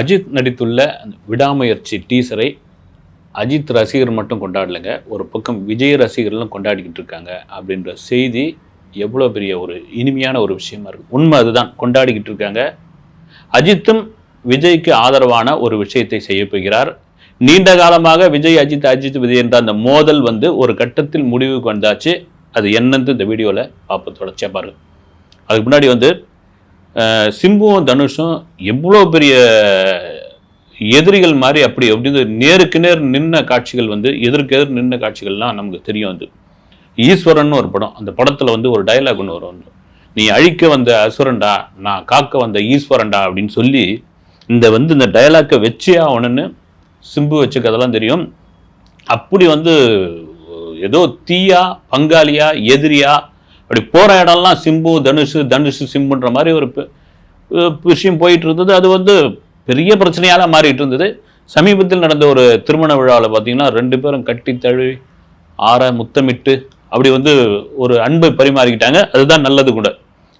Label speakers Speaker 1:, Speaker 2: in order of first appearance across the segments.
Speaker 1: அஜித் நடித்துள்ள அந்த விடாமுயற்சி டீசரை அஜித் ரசிகர் மட்டும் கொண்டாடலைங்க. ஒரு பக்கம் விஜய் ரசிகர்களும் கொண்டாடிக்கிட்டு இருக்காங்க அப்படின்ற செய்தி எவ்வளோ பெரிய ஒரு இனிமையான ஒரு விஷயமா இருக்குது உண்மை அதுதான். கொண்டாடிக்கிட்டு இருக்காங்க. அஜித்தும் விஜய்க்கு ஆதரவான ஒரு விஷயத்தை செய்ய போகிறார். நீண்ட காலமாக விஜய் அஜித் அஜித் விஜய் என்ற அந்த மோதல் வந்து ஒரு கட்டத்தில் முடிவுக்கு வந்தாச்சு. அது என்னன்னு இந்த வீடியோவில் பார்ப்போம். தொடர்ச்சியாக பாருங்கள் அதுக்கு முன்னாடி வந்து சிம்புவும் தனுஷும் எவ்வளோ பெரிய எதிரிகள் மாதிரி அப்படி அப்படின்னு நேருக்கு நேர் நின்ன காட்சிகள் வந்து எதிர்க்கு எதிர் நின்ன காட்சிகள்லாம் நமக்கு தெரியும் வந்து ஈஸ்வரன் ஒரு படம் அந்த படத்தில் வந்து ஒரு டயலாக் ஒன்று வரும். நீ அழிக்க வந்த அசுரன்டா நான் காக்க வந்த ஈஸ்வரன்டா அப்படின்னு சொல்லி இந்த வந்து இந்த டயலாக்கை வச்சே ஆகணும்னு சிம்பு வச்ச அதெல்லாம் தெரியும். அப்படி வந்து ஏதோ தீயா பங்காளியா எதிரியா அப்படி போகிற இடம்லாம் சிம்பு தனுஷு தனுஷு சிம்புன்ற மாதிரி ஒரு விஷயம் போயிட்டு இருந்தது அது வந்து பெரிய பிரச்சனையால் மாறிட்டு இருந்தது சமீபத்தில் நடந்த ஒரு திருமண விழாவில் பார்த்தீங்கன்னா ரெண்டு பேரும் கட்டி தழுவி ஆற முத்தமிட்டு அப்படி வந்து ஒரு அன்பை பரிமாறிக்கிட்டாங்க. அதுதான் நல்லது கூட.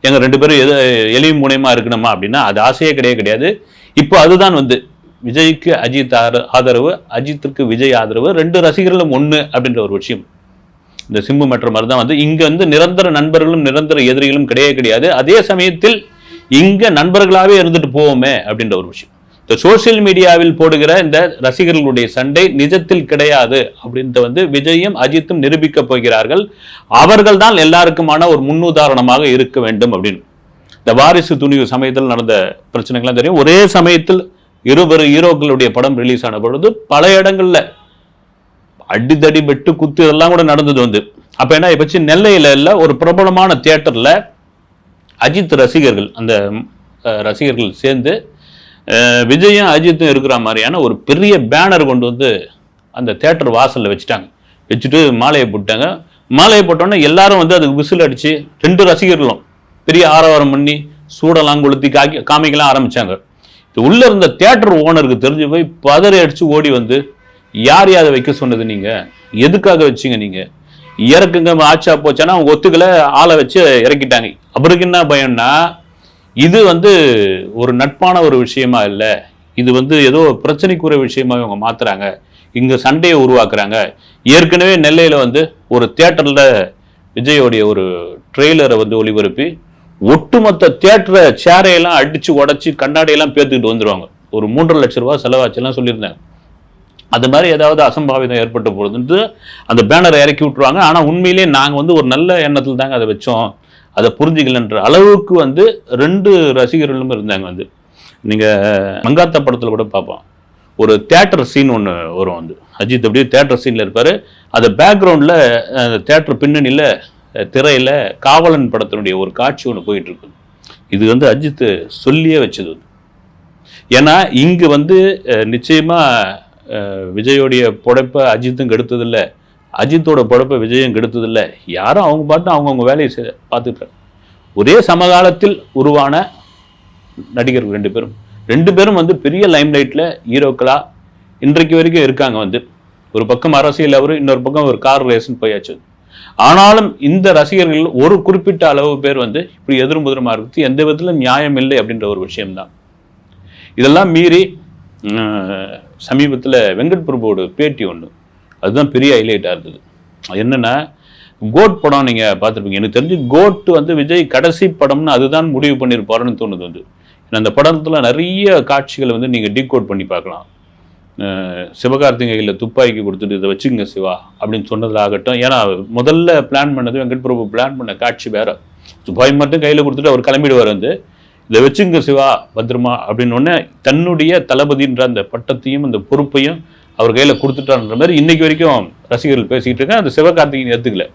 Speaker 1: எங்கள் ரெண்டு பேரும் எது எளியும் முனையமா இருக்கணுமா அப்படின்னா அது ஆசையே கிடையாது கிடையாது. இப்போ அதுதான் வந்து விஜய்க்கு அஜித் ஆதரவு அஜித்திற்கு விஜய் ஆதரவு ரெண்டு ரசிகர்களும் ஒன்று அப்படின்ற ஒரு விஷயம். இந்த சிம்பு மற்ற மாதிரி தான் வந்து இங்கே வந்து நிரந்தர நண்பர்களும் நிரந்தர எதிரிகளும் கிடையவே கிடையாது. அதே சமயத்தில் இங்கே நண்பர்களாகவே இருந்துட்டு போவோமே அப்படின்ற ஒரு விஷயம். இந்த சோஷியல் மீடியாவில் போடுகிற இந்த ரசிகர்களுடைய சண்டை நிஜத்தில் கிடையாது அப்படின்ட்டு வந்து விஜயும் அஜித்தும் நிரூபிக்க போகிறார்கள். அவர்கள் தான் எல்லாருக்குமான ஒரு முன்னுதாரணமாக இருக்க வேண்டும் அப்படின்னு. இந்த வாரிசு துணிவு சமயத்தில் நடந்த பிரச்சனைகள்லாம் தெரியும். ஒரே சமயத்தில் இருவரு ஹீரோக்களுடைய படம் ரிலீஸ் ஆன பொழுது பல இடங்கள்ல அடிதடி வெட்டு குத்து இதெல்லாம் கூட நடந்தது வந்து. அப்ப என்ன ஆயிப்போச்சு நெல்லையில இல்லை ஒரு பிரபலமான தியேட்டர்ல அஜித் ரசிகர்கள் அந்த ரசிகர்கள் சேர்ந்து விஜயும் அஜித்தும் இருக்கிற மாதிரியான ஒரு பெரிய பேனர் கொண்டு வந்து அந்த தேட்டர் வாசலில் வச்சுட்டாங்க. வச்சுட்டு மாலையை போட்டாங்க. மாலையை போட்டோன்னே எல்லாரும் வந்து அதுக்கு விசில் அடிச்சு ரெண்டு ரசிகர்களும் பெரிய ஆரவாரம் பண்ணி சூடெல்லாம் கொளுத்தி காக்கி காமிக்கலாம் ஆரம்பிச்சாங்க. இது உள்ளே இருந்த தேட்டர் ஓனருக்கு தெரிஞ்சு போய் பதறி அடித்து ஓடி வந்து யார் யாரை வைக்க சொன்னது நீங்க? எதுக்காக வச்சீங்க நீங்க? இறக்குங்க ஆச்சா போச்சானா அவங்க ஒத்துக்களை ஆளை வச்சு இறக்கிட்டாங்க. அவருக்கு என்ன பயம்னா இது வந்து ஒரு நட்பான ஒரு விஷயமா இல்லை. இது வந்து ஏதோ பிரச்சனைக்குரிய விஷயமா இவங்க மாத்துறாங்க. இங்க சண்டையை உருவாக்குறாங்க. ஏற்கனவே நெல்லையில வந்து ஒரு தியேட்டர்ல விஜயோடைய ஒரு ட்ரெய்லரை வந்து ஒளிபரப்பி ஒட்டுமொத்த தியேட்டரை சேரையெல்லாம் அடிச்சு உடச்சி கண்ணாடியெல்லாம் பேத்துக்கிட்டு வந்துருவாங்க. ஒரு மூன்றரை லட்ச ரூபா செலவாச்சுலாம் சொல்லியிருந்தாங்க. அது மாதிரி ஏதாவது அசம்பாவிதம் ஏற்பட்ட பொழுதுன்ட்டு அந்த பேனரை இறக்கி விட்டுருவாங்க. ஆனால் உண்மையிலேயே நாங்கள் வந்து ஒரு நல்ல எண்ணத்தில் தாங்க அதை வச்சோம். அதை புரிஞ்சுக்கலன்ற அளவுக்கு வந்து ரெண்டு ரசிகர்களும் இருந்தாங்க வந்து. நீங்கள் மங்காத்தா படத்தில் கூட பார்ப்போம். ஒரு தேட்டர் சீன் ஒன்று வரும் வந்து. அஜித் அப்படியே தேட்டர் சீனில் இருப்பார். அந்த பேக்ரவுண்டில் அந்த தேட்டர் பின்னணியில் திரையில் காவலன் படத்தினுடைய ஒரு காட்சி ஒன்று போயிட்டுருக்கு இது வந்து அஜித் சொல்லியே வச்சது ஏன்னா இங்கே வந்து நிச்சயமாக விஜயோடைய புடைப்பை அஜித்தும் கெடுத்ததில்லை. அஜித்தோட புடப்பை விஜயும் கெடுத்ததில்லை. யாரும் அவங்க பாட்டும் அவங்கவுங்க வேலையை செ- பார்த்துட்டு ஒரே சமகாலத்தில் உருவான நடிகர்கள் ரெண்டு பேரும். ரெண்டு பேரும் வந்து பெரிய லைம்லைட்டில் ஹீரோக்களாக இன்றைக்கு வரைக்கும் இருக்காங்க வந்து. ஒரு பக்கம் அரசியல் அவர் இன்னொரு பக்கம் ஒரு கார் ரேஸ்ன்னு போயாச்சு. ஆனாலும் இந்த ரசிகர்கள் ஒரு குறிப்பிட்ட அளவு பேர் வந்து இப்படி எதிர்முதிரமா இருக்குது எந்த விதத்தில் நியாயம் இல்லை அப்படின்ற ஒரு விஷயம்தான். இதெல்லாம் மீறி சமீபத்தில் வெங்கட் பிரபுவோட பேட்டி ஒன்று அதுதான் பெரிய ஹைலைட்டாக இருந்தது. அது என்னென்னா கோட் படம் நீங்கள் பார்த்துருப்பீங்க. எனக்கு தெரிஞ்சு கோட் வந்து விஜய் கடைசி படம்னு அதுதான் முடிவு பண்ணியிருப்பாருன்னு தோணுது வந்து. ஏன்னா அந்த படத்தில் நிறைய காட்சிகளை வந்து நீங்கள் டீகோட் பண்ணி பார்க்கலாம். சிவகார்த்திகையில் துப்பாக்கி கொடுத்துட்டு இதை வச்சுங்க சிவா அப்படின்னு சொன்னதாகட்டும். ஏன்னா முதல்ல பிளான் பண்ணது வெங்கட் பிரபு பிளான் பண்ண காட்சி வேற. துப்பாக்கி மட்டும் கையில் கொடுத்துட்டு அவர் கிளம்பிடுவார் வந்து. இதை வச்சுங்க சிவா பத்திரமா அப்படின்னு உடனே தன்னுடைய தளபதின்ற அந்த பட்டத்தையும் அந்த பொறுப்பையும் அவர் கையில் கொடுத்துட்டான்ற மாதிரி இன்னைக்கு வரைக்கும் ரசிகர்கள் பேசிக்கிட்டு இருக்கேன் அந்த சிவகார்த்திகேயன் ஏற்றுக்கல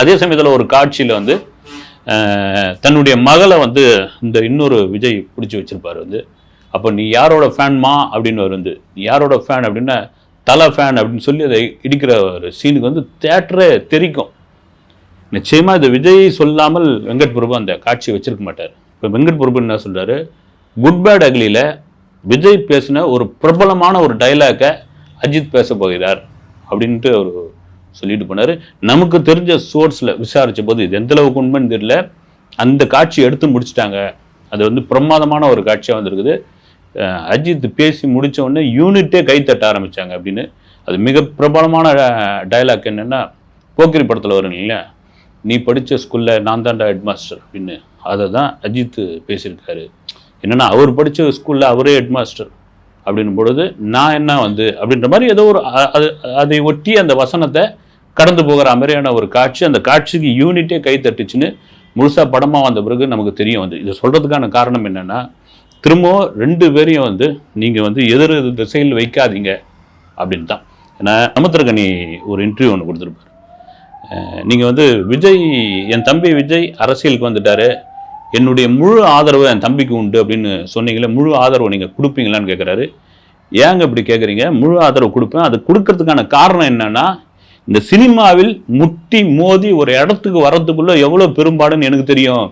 Speaker 1: அதே சமயத்தில் ஒரு காட்சியில் வந்து தன்னுடைய மகளை வந்து இந்த இன்னொரு விஜய் பிடிச்சி வச்சிருப்பார் வந்து. அப்போ நீ யாரோட ஃபேன்மா அப்படின்னு அவர் வந்து நீ யாரோட ஃபேன் அப்படின்னா தலை ஃபேன் அப்படின்னு சொல்லி அதை இடிக்கிற ஒரு சீனுக்கு வந்து தேட்டரே தெரிக்கும். நிச்சயமாக இது விஜய் சொல்லாமல் வெங்கட் பிரபு அந்த காட்சியை வச்சிருக்க மாட்டார். இப்போ வெங்கட் பிரபு என்ன சொல்கிறாரு குட் பேட் அக்லியில் விஜய் பேசின ஒரு பிரபலமான ஒரு டைலாக்கை அஜித் பேச போகிறார் அப்படின்ட்டு அவர் சொல்லிட்டு போனாரு. நமக்கு தெரிஞ்ச சோர்ஸில் விசாரித்த போது இது எந்த அளவுக்கு உண்மைன்னு தெரியல. அந்த காட்சி எடுத்து முடிச்சிட்டாங்க. அது வந்து பிரமாதமான ஒரு காட்சியாக வந்திருக்குது. அஜித் பேசி முடிச்ச உடனே யூனிட்டே கைத்தட்ட ஆரம்பிச்சாங்க அப்படின்னு. அது மிக பிரபலமான டயலாக் என்னென்னா போக்கிரி படத்தில் வரும் இல்லைங்களா? நீ படித்த ஸ்கூலில் நான் தான்டா ஹெட் மாஸ்டர் அப்படின்னு அதை தான் அஜித் பேசியிருக்காரு. என்னென்னா அவர் படித்த ஸ்கூலில் அவரே ஹெட் மாஸ்டர் அப்படின்னும் பொழுது நான் என்ன வந்து அப்படின்ற மாதிரி ஏதோ ஒரு அது அதை ஒட்டி அந்த வசனத்தை கடந்து போகிற மாதிரியான ஒரு காட்சி அந்த காட்சிக்கு யூனிட்டே கை தட்டுச்சுன்னு முழுசாக படமாக வந்த பிறகு நமக்கு தெரியும் வந்து இதை சொல்கிறதுக்கான காரணம் என்னென்னா திரும்பவும் ரெண்டு பேரையும் வந்து நீங்கள் வந்து எதிர் திசையில் வைக்காதீங்க அப்படின்னு தான் ஏன்னா சமுத்திரகனி ஒரு இன்டர்வியூ ஒன்று கொடுத்துருப்பாரு. நீங்கள் வந்து விஜய் என் தம்பி விஜய் அரசியலுக்கு வந்துட்டாரு. என்னுடைய முழு ஆதரவு என் தம்பிக்கு உண்டு அப்படின்னு சொன்னீங்களே முழு ஆதரவு நீங்கள் கொடுப்பீங்களான்னு கேட்குறாரு ஏங்க இப்படி கேட்குறீங்க முழு ஆதரவு கொடுப்பேன். அது கொடுக்கறதுக்கான காரணம் என்னன்னா இந்த சினிமாவில் முட்டி மோதி ஒரு இடத்துக்கு வர்றதுக்குள்ள எவ்வளோ பெரும்பாடுன்னு எனக்கு தெரியும்.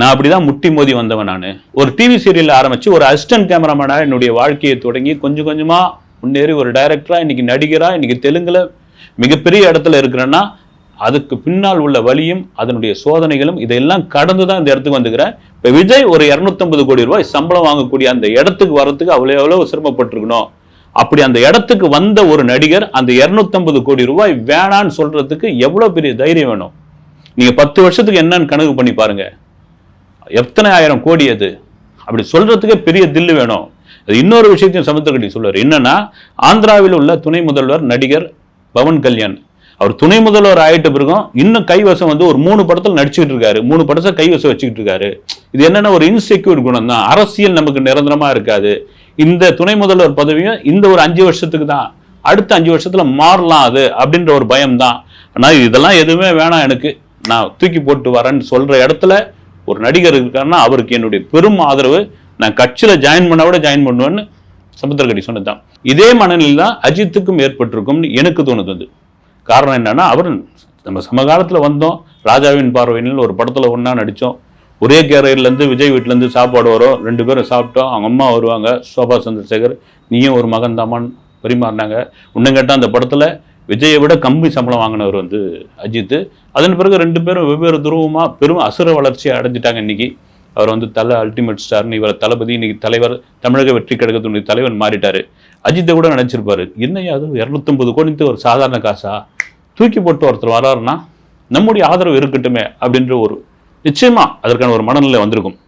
Speaker 1: நான் அப்படி தான் முட்டி மோதி வந்தவன் நான். ஒரு டிவி சீரியல் ஆரம்பித்து ஒரு அசிஸ்டன்ட் கேமராமேனாக என்னுடைய வாழ்க்கையை தொடங்கி கொஞ்சம் கொஞ்சமாக முன்னேறி ஒரு டைரக்டராக இன்றைக்கி நடிகராக இன்றைக்கி தெலுங்கில் மிகப்பெரிய இடத்துல இருக்கிறேன்னா அதுக்கு பின்னால் உள்ள வழியும் அதனுடைய சோதனைகளும் இதையெல்லாம் கடந்து தான் இந்த இடத்துக்கு வந்துக்கிறேன் இப்போ விஜய் ஒரு இரநூத்தம்பது கோடி ரூபாய் சம்பளம் வாங்கக்கூடிய அந்த இடத்துக்கு வர்றதுக்கு அவ்வளோ எவ்வளோ சிரமப்பட்டிருக்கணும். அப்படி அந்த இடத்துக்கு வந்த ஒரு நடிகர் அந்த இரநூத்தம்பது கோடி ரூபாய் வேணான்னு சொல்றதுக்கு எவ்வளோ பெரிய தைரியம் வேணும்? நீங்கள் பத்து வருஷத்துக்கு என்னன்னு கணக்கு பண்ணி பாருங்க. எத்தனை ஆயிரம் கோடி அது? அப்படி சொல்றதுக்கே பெரிய தில்லு வேணும். அது இன்னொரு விஷயத்தையும் சமுத்திரக்கட்டி சொல்லுவார். என்னன்னா ஆந்திராவில் உள்ள துணை முதல்வர் நடிகர் பவன் கல்யாண். அவர் துணை முதல்வர் ஆகிட்ட பிறகும் இன்னும் கைவசம் வந்து ஒரு மூணு படத்தில் நடிச்சுக்கிட்டு இருக்காரு. மூணு படத்தை கைவசம் வச்சுக்கிட்டு இருக்காரு. இது என்னென்ன ஒரு இன்செக்யூர் குணம் தான். அரசியல் நமக்கு நிரந்தரமாக இருக்காது. இந்த துணை முதல்வர் பதவியும் இந்த ஒரு அஞ்சு வருஷத்துக்கு தான். அடுத்த அஞ்சு வருஷத்தில் மாறலாம் அது அப்படின்ற ஒரு பயம் தான். ஆனால் இதெல்லாம் எதுவுமே வேணாம் எனக்கு. நான் தூக்கி போட்டு வரேன்னு சொல்கிற இடத்துல ஒரு நடிகர் இருக்காருன்னா அவருக்கு என்னுடைய பெரும் ஆதரவு. நான் கட்சியில் ஜாயின் பண்ண விட ஜாயின் பண்ணுவேன்னு சமுத்திரகடி சொன்னதுதான். இதே மனநிலை தான் அஜித்துக்கும் ஏற்பட்டிருக்கும்னு எனக்கு தோணுது. வந்து காரணம் என்னன்னா அவர் நம்ம சமகாலத்துல வந்தோம். ராஜாவின் பார்வையில் ஒரு படத்துல ஒன்றா நடிச்சோம். ஒரே கேரையிலேருந்து விஜய் வீட்டிலேருந்து சாப்பாடு வரும். ரெண்டு பேரும் சாப்பிட்டோம். அவங்க அம்மா வருவாங்க. சோபா சந்திரசேகர் நீயும் ஒரு மகன் தாமான்னு பரிமாறினாங்க. இன்னும் கேட்டால் அந்த படத்தில் விஜயை விட கம்மி சம்பளம் வாங்கினவர் வந்து அஜித் அதன் பிறகு ரெண்டு பேரும் வெவ்வேறு துருவமாக பெரும் அசுர வளர்ச்சியை அடைஞ்சிட்டாங்க இன்னைக்கு. அவர் வந்து தலை அல்டிமேட் ஸ்டார்னு இவர் தளபதி இன்னைக்கு தலைவர் தமிழக வெற்றி கழகத்தினுடைய தலைவர் மாறிட்டார். அஜித்தை கூட நினச்சிருப்பார். என்னையா அது? இரநூத்தம்பது கோடித்து ஒரு சாதாரண காசா? தூக்கி போட்டு ஒருத்தர் வராருன்னா நம்முடைய ஆதரவு இருக்கட்டுமே அப்படின்ற ஒரு நிச்சயமாக அதற்கான ஒரு மனநிலை வந்திருக்கும்.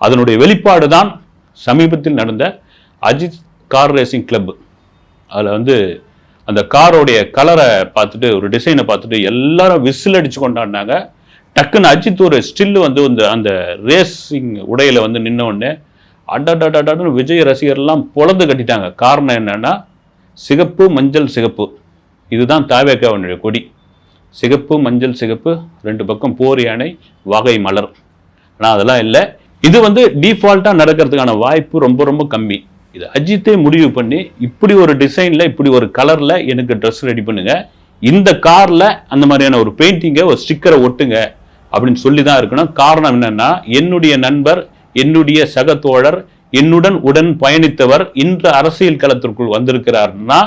Speaker 1: அதனுடைய வெளிப்பாடு தான் சமீபத்தில் நடந்த அஜித் கார் ரேசிங் கிளப் அதில் வந்து அந்த காரோடைய கலரை பார்த்துட்டு ஒரு டிசைனை பார்த்துட்டு எல்லாரும் விசில் அடித்து கொண்டாடினாங்க. டக்குன்னு அஜித் ஒரு ஸ்டில்லு வந்து இந்த அந்த ரேசிங் உடையில் வந்து நின்ன உடனே அடடடடன்னு விஜய் ரசிகர்லாம் பொழந்து கட்டிட்டாங்க. காரணம் என்னென்னா சிகப்பு மஞ்சள் சிகப்பு. இதுதான் தாவேக்காவனுடைய கொடி. சிகப்பு மஞ்சள் சிகப்பு ரெண்டு பக்கம் போர் யானை வகை மலர். ஆனால் அதெல்லாம் இல்லை. இது வந்து டிஃபால்ட்டாக நடக்கிறதுக்கான வாய்ப்பு ரொம்ப ரொம்ப கம்மி. இது அஜித்தே முடிவு பண்ணி இப்படி ஒரு டிசைனில் இப்படி ஒரு கலரில் எனக்கு ட்ரெஸ் ரெடி பண்ணுங்கள் இந்த காரில் அந்த மாதிரியான ஒரு பெயிண்டிங்கை ஒரு ஸ்டிக்கரை ஒட்டுங்க. அப்படின்னு சொல்லி தான் இருக்கணும். காரணம் என்னன்னா என்னுடைய நண்பர் என்னுடைய சக தோழர் என்னுடன் உடன் பயணித்தவர் இன்று அரசியல் களத்திற்குள் வந்திருக்கிறார்னா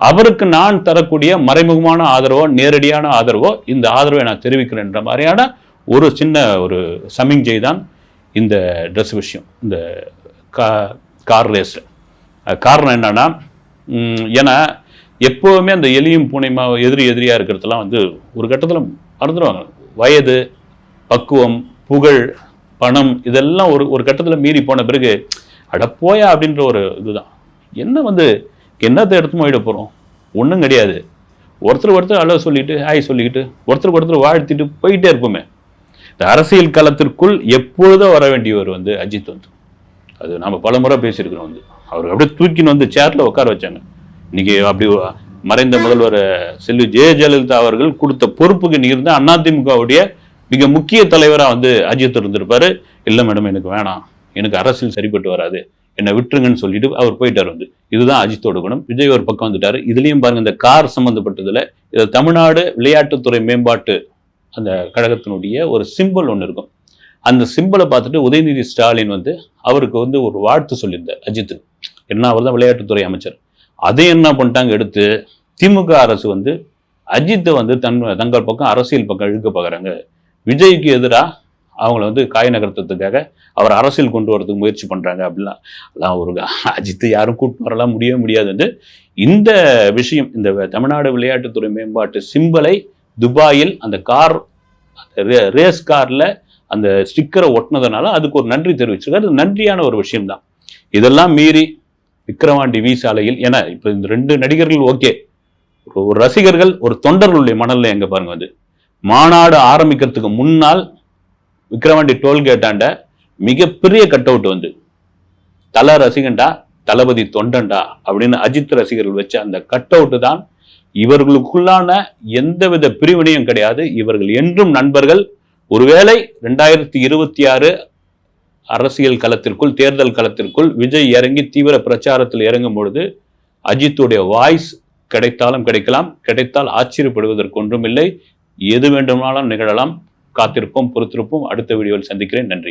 Speaker 1: அவருக்கு நான் தரக்கூடிய மறைமுகமான ஆதரவோ நேரடியான ஆதரவோ இந்த ஆதரவை நான் தெரிவிக்கிறேன்ற மாதிரியான ஒரு சின்ன ஒரு சமிஞ்சை தான் இந்த ட்ரெஸ் விஷயம் இந்த கா கார் ரேஸ் காரணம் என்னன்னா ஏன்னா எப்போவுமே அந்த எலியும் பூனையுமா எதிரி எதிரியாக இருக்கிறதெல்லாம் வந்து ஒரு கட்டத்தில் மறந்துடுவாங்க. வயது பக்குவம் புகழ் பணம் இதெல்லாம் ஒரு ஒரு கட்டத்தில் மீறி போன பிறகு அட போயா அப்படின்ற ஒரு இதுதான். என்ன வந்து என்னத்தை எடுத்து போயிட போகிறோம் ஒன்றும் கிடையாது. ஒருத்தர் ஒருத்தர் அளவு சொல்லிட்டு ஹாய் சொல்லிக்கிட்டு ஒருத்தருக்கு ஒருத்தர் வாழ்த்திட்டு போயிட்டே இருப்போமே. இந்த அரசியல் களத்திற்குள் எப்பொழுதும் வர வேண்டியவர் வந்து அஜித் வந்து. அது நாம் பல முறை பேசியிருக்கிறோம் வந்து. அவர் அப்படியே தூக்கின்னு வந்து சேரில் உட்கார வச்சாங்க. இன்னைக்கு அப்படி மறைந்த முதல்வர் செல்வி ஜெய ஜெயலலிதா அவர்கள் கொடுத்த பொறுப்புக்கு நீர் இருந்தால் அதிமுகவுடைய மிக முக்கிய தலைவராக வந்து அஜித் இருந்திருப்பாரு. இல்லை மேடம் எனக்கு வேணாம். எனக்கு அரசியல் சரிப்பட்டு வராது. என்னை விட்டுருங்கன்னு சொல்லிட்டு அவர் போயிட்டார் வந்து. இதுதான் அஜித்தோட குணம். விஜய் ஒரு பக்கம் வந்துட்டாரு. இதுலேயும் பாருங்க இந்த கார் சம்மந்தப்பட்டதில் இது தமிழ்நாடு விளையாட்டுத்துறை மேம்பாட்டு அந்த கழகத்தினுடைய ஒரு சிம்பிள் ஒன்று இருக்கும். அந்த சிம்பிளை பார்த்துட்டு உதயநிதி ஸ்டாலின் வந்து அவருக்கு வந்து ஒரு வாழ்த்து சொல்லியிருந்தார் அஜித்து. என்ன அவர் தான் விளையாட்டுத்துறை அமைச்சர். அதை என்ன பண்ணிட்டாங்க எடுத்து திமுக அரசு வந்து அஜித்தை வந்து தன் தங்கள் பக்கம் அரசியல் பக்கம் இழுக்க பார்க்குறாங்க. விஜய்க்கு எதிராக அவங்கள வந்து காய நகர்த்தத்துக்காக அவர் அரசியல் கொண்டு வரதுக்கு முயற்சி பண்ணுறாங்க அப்படிலாம் அதெல்லாம் ஒரு அஜித்து யாரும் கூட்டு வரலாம் முடியவே முடியாது வந்து இந்த விஷயம் இந்த தமிழ்நாடு விளையாட்டுத்துறை மேம்பாட்டு சிம்பலை துபாயில் அந்த கார் ரேஸ் காரில் அந்த ஸ்டிக்கரை ஒட்டினதுனால அதுக்கு ஒரு நன்றி தெரிவிச்சிருக்காரு. அது நன்றியான ஒரு விஷயம்தான். இதெல்லாம் மீறி விக்ரவாண்டி வி சாலையில் ஏன்னா இப்போ இந்த ரெண்டு நடிகர்கள் ஓகே. ஒரு ரசிகர்கள் ஒரு தொண்டர்களுடைய மணலில் எங்கே பாருங்க வந்து? மாநாடு ஆரம்பிக்கிறதுக்கு முன்னால் விக்ரவாண்டி டோல்கேட்டாண்ட மிகப்பெரிய கட் அவுட் வந்து தல ரசிகண்டா தளபதி தொண்டன்டா அப்படின்னு அஜித் ரசிகர்கள் வச்ச அந்த கட் அவுட்டு தான் இவர்களுக்குள்ளான எந்தவித பிரிவினையும் கிடையாது. இவர்கள் என்றும் நண்பர்கள். ஒருவேளை ரெண்டாயிரத்தி இருபத்தி ஆறு அரசியல் களத்திற்குள் தேர்தல் களத்திற்குள் விஜய் இறங்கி தீவிர பிரச்சாரத்தில் இறங்கும் பொழுது அஜித்துடைய வாய்ஸ் கிடைத்தாலும் கிடைக்கலாம். கிடைத்தால் ஆச்சரியப்படுவதற்கு ஒன்றுமில்லை. எது வேண்டுமானாலும் நிகழலாம். காத்திருப்போம் பொறுத்திருப்போம். அடுத்த வீடியோவில் சந்திக்கிறேன். நன்றி.